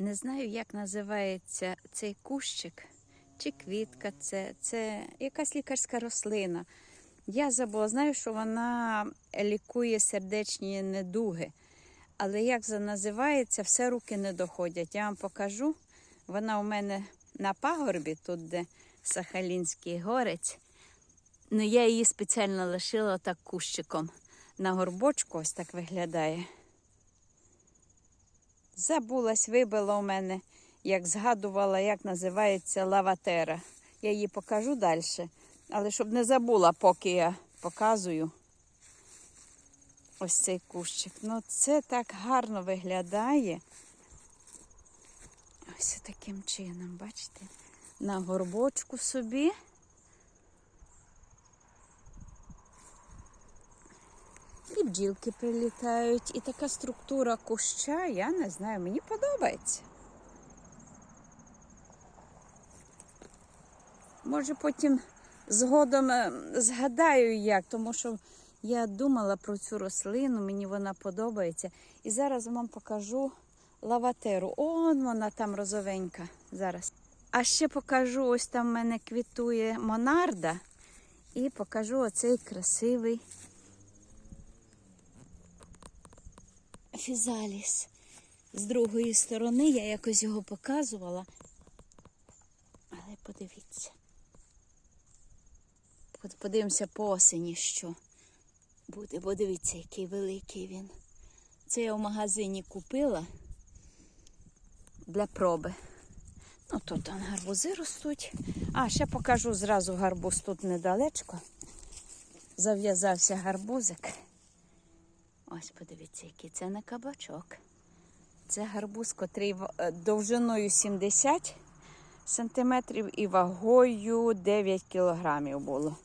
Не знаю, як називається цей кущик, чи квітка це, це якась лікарська рослина. Я забула, знаю, що вона лікує сердечні недуги. Але як це називається, все руки не доходять. Я вам покажу. Вона у мене на пагорбі, тут, де Сахалінський горець. Ну, я її спеціально лишила так кущиком. На горбочку ось так виглядає. Забулась, вибила у мене, як згадувала, як називається лаватера. Я її покажу далі. Але щоб не забула, поки я показую ось цей кущик. Ну, це так гарно виглядає. Ось таким чином, бачите, на горбочку собі. І бджілки прилітають, і така структура куща, я не знаю, мені подобається. Може, потім згодом е, згадаю як, тому що я думала про цю рослину, мені вона подобається. І зараз вам покажу лаватеру. Он вона там розовенька зараз. А ще покажу, ось там в мене квітує монарда. І покажу оцей красивий фізаліс. З другої сторони я якось його показувала. Але подивіться. Под- Подивимося по осені, що буде. Бо дивіться, який великий він. Це я в магазині купила для проби. Ну, тут там гарбузи ростуть. А, ще покажу зразу гарбуз тут недалечко. Зав'язався гарбузик. Ось подивіться, який це не кабачок. Це гарбуз, котрий е, довжиною 70 сантиметрів і вагою 9 кілограмів було.